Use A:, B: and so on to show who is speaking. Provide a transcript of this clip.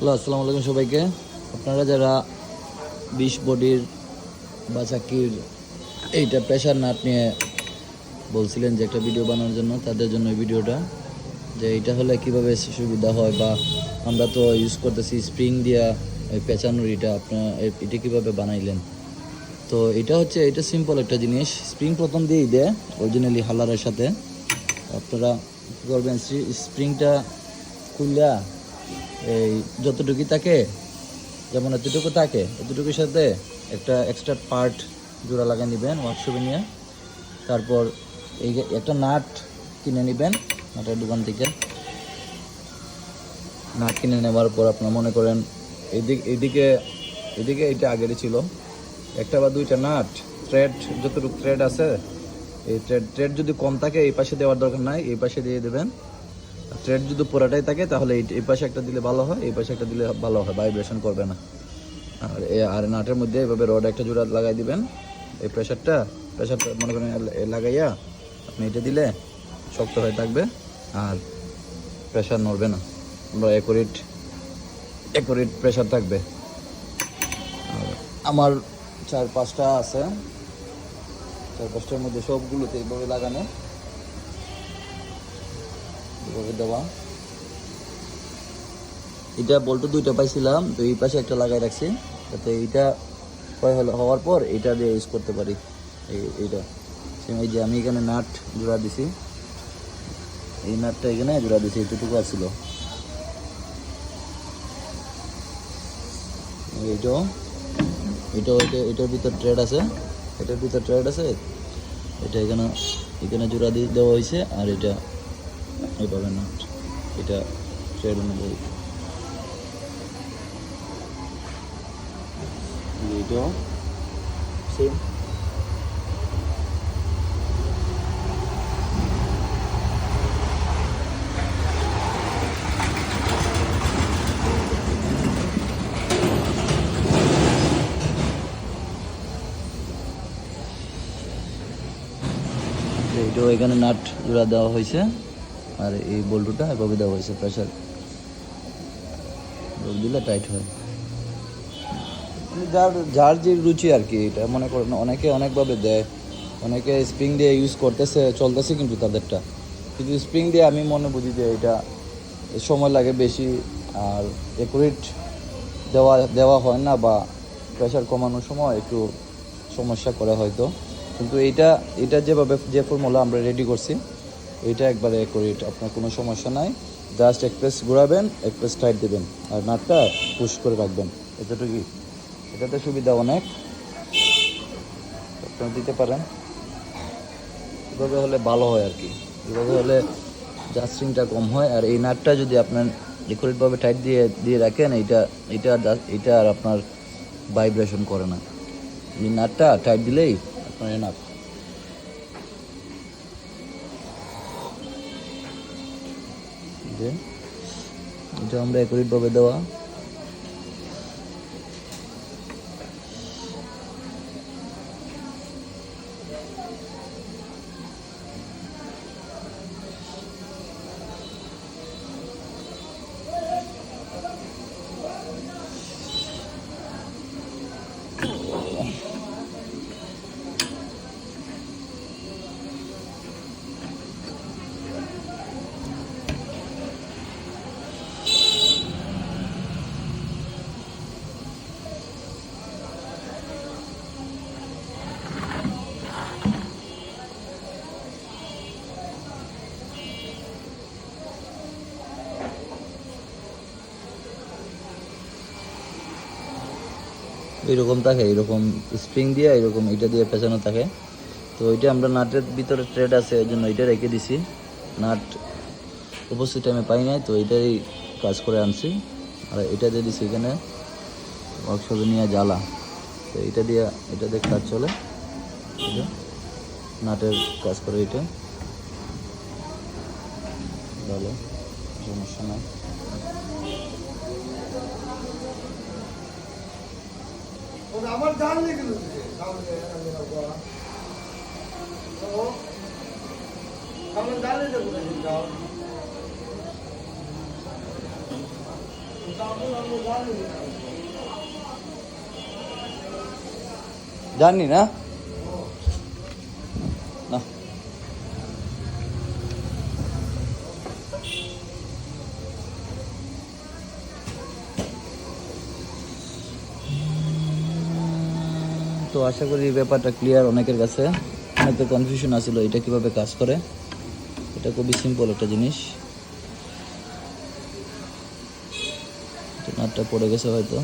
A: Hello আসসালামু আলাইকুম সবাইকে। আপনারা যারা বিশ বডির বা চাকির, এইটা প্রেশার নাট নিয়ে বলছিলেন যে একটা ভিডিও বানানোর জন্য, তাদের জন্য এই ভিডিওটা যে এটা হলে কীভাবে সুবিধা হয় বা আমরা তো ইউজ করতেছি স্প্রিং দিয়া ওই পেঁচানোর এটা আপনার এটা কীভাবে বানাইলেন? তো এটা হচ্ছে, এটা সিম্পল একটা জিনিস। স্প্রিং প্রথম দিয়েই দেয় অরিজিনালি হালারের সাথে। আপনারা কী করবেন স্প্রিংটা খুললা এই যতটুকু থাকে, যেমন এতটুকু থাকে, এতটুকুর সাথে একটা এক্সট্রা পার্ট জোড়া লাগিয়ে নেবেন ওয়ার্কশপে নিয়ে। তারপর এই একটা নাট কিনে নেবেন, নাটের দোকান থেকে। নাট কিনে নেওয়ার পর আপনার মনে করেন, এদিকে এদিকে এদিকে এটা আগেরই ছিল। একটা বা দুইটা নাট থ্রেড যতটুকু থ্রেড আছে, এই থ্রেড থ্রেড যদি কম থাকে, এই পাশে দেওয়ার দরকার নাই, এই পাশে দিয়ে দেবেন। থ্রেড যদি পুরাটাই থাকে, তাহলে এই পাশে একটা দিলে ভালো হয়, এই পাশে একটা দিলে ভালো হয় ভাইব্রেশন করবে না। আর আর নাটের মধ্যে এভাবে রড একটা জোড়া লাগাই দিবেন। এই প্রেশারটা প্রেশারটা মনে করেন লাগাইয়া আপনি এটা দিলে শক্ত হয়ে থাকবে, আর প্রেশার নড়বে না। আমরা একুরেট একুরেট প্রেশার থাকবে। আর আমার চার পাঁচটা আছে। চার পাঁচটার মধ্যে সবগুলোতে এইভাবে লাগানো। এটা বলতো দুইটা পাইছিলাম, তো এই পাশে একটা লাগাই রাখছি, যাতে এইটা হয় হলো হওয়ার পর এটা দিয়ে ইউজ করতে পারি। এই এইটা। Same এই যে আমি এখানে নাট জোড়া দিছি। এই নাটটা এখানে জোড়া দিছি, এতটুকু আছিল এইটাও এটাও এটা এটার ভিতর ট্রেড আছে। এটার ভিতর ট্রেড আছে। এটা এখানে এখানে জোড়া দিয়ে দেওয়া হয়েছে আর এটা এইভাবে নাট এটা ট্রেড অনুযায়ী এইটাও সেম এখানে নাট জোড়া দেওয়া হয়েছে। আর এই বল্টুটা এভাবে দেওয়া হয়েছে প্রেশার দিলে টাইট হয়। যার যার যে রুচি আর কি, এটা মনে করেন, অনেকে অনেকভাবে দেয়, অনেকে স্প্রিং দিয়ে ইউজ করতেছে, চলতেছে কিন্তু তাদেরটা। কিন্তু স্প্রিং দিয়ে আমি মনে বুঝি যে এটা সময় লাগে বেশি, আর একুরেট দেওয়া দেওয়া হয় না বা প্রেশার কমানোর সময় একটু সমস্যা করে হয়তো। কিন্তু এইটা এটা যেভাবে, যে ফর্মুলা আমরা রেডি করছি এটা একবারে একুরেট আপনার কোনো সমস্যা নাই। জাস্ট এক্সপ্রেস ঘোরাবেন এক্সপ্রেস টাইট দেবেন, আর নাটটা পুশ করে রাখবেন। এতটুকুই। এটাতে সুবিধা অনেক। আপনারা দিতে পারেন। এভাবে হলে ভালো হয় আর কি। এভাবে হলে জাস্টিংটা কম হয়। আর এই নাটটা যদি আপনার লিকুইডভাবে টাইট দিয়ে দিয়ে রাখেন, এইটা এটা just- এটা আর আপনার ভাইব্রেশন করে না। এই নাটটা টাইট দিলেই আপনার এনাফ যে এটা আমরা একুরেটভাবে দেওয়া। এরকম থাকে এরকম স্প্রিং দিয়ে এরকম এটা দিয়ে পেছানো থাকে। তো ওইটা আমরা নাটের ভিতরে ট্রেড আছে এই জন্য এটা রেখে দিছি। নাট উপস্থিত টাইমে পাই নাই, তো এটাই কাজ করে আনছি। আর এটা দিয়ে দিছি এখানে ওয়ার্কশপে নিয়ে জ্বালা। তো এটা দিয়ে এটা দিয়ে কাজ চলে। এটা নাটের কাজ করে এটা। ভালো, সমস্যা নাই।
B: আমার জান লেগে আমার জান লেগে
A: জানি না না তো আশা করি ব্যাপারটা ক্লিয়ার অনেকের কাছে। অনেকের কনফিউশন আছিল এটা কীভাবে কাজ করে। এটা খুবই সিম্পল একটা জিনিস। নাটটা পড়ে গেছে হয়তো।